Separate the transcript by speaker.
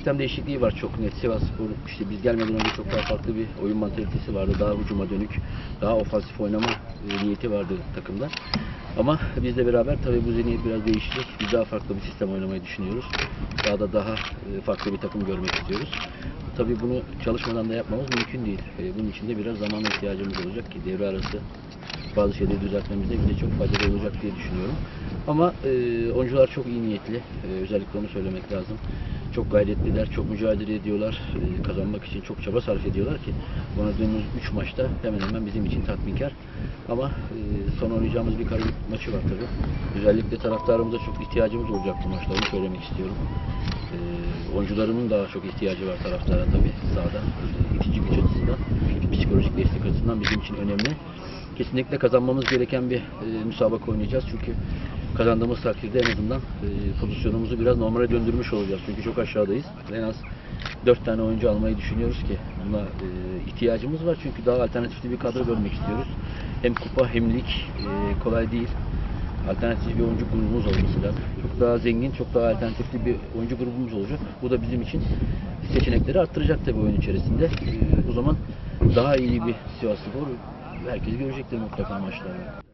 Speaker 1: sistem değişikliği var çok net. Sivas Spor işte biz gelmeden önce çok daha farklı bir oyun mantalitesi vardı. Daha hücuma dönük, daha ofansif oynama e, niyeti vardı takımda. Ama bizle beraber tabii bu zihniyet biraz değişecek. Biz daha farklı bir sistem oynamayı düşünüyoruz. Daha da daha e, farklı bir takım görmek istiyoruz. Tabii bunu çalışmadan da yapmamız mümkün değil. E, Bunun için de biraz zamana ihtiyacımız olacak ki devre arası bazı şeyleri düzeltmemizde bize çok faydalı olacak diye düşünüyorum. Ama e, oyuncular çok iyi niyetli. E, özellikle onu söylemek lazım. Çok gayretliler, çok mücadele ediyorlar. E, kazanmak için çok çaba sarf ediyorlar ki oynadığımız 3 maçta hemen hemen bizim için tatminkar. Ama e, son oynayacağımız bir Karabük maçı var tabii. Özellikle taraftarımıza çok ihtiyacımız olacak bu maçta. Onu söylemek istiyorum. E, oyuncularımın daha çok ihtiyacı var taraftara tabii sahada. E, itici güç açısından, psikolojik destek açısından bizim için önemli kesinlikle kazanmamız gereken bir e, müsabaka oynayacağız. Çünkü kazandığımız takdirde en azından e, pozisyonumuzu biraz normale döndürmüş olacağız. Çünkü çok aşağıdayız. En az 4 tane oyuncu almayı düşünüyoruz ki buna e, ihtiyacımız var. Çünkü daha alternatifli bir kadro görmek istiyoruz. Hem kupa hem lig e, kolay değil. Alternatif bir oyuncu grubumuz olması lazım. Çok daha zengin, çok daha alternatifli bir oyuncu grubumuz olacak. Bu da bizim için seçenekleri arttıracak tabii oyun içerisinde. O zaman daha iyi bir Sivas Spor herkes görecektir mutlaka maçlarda.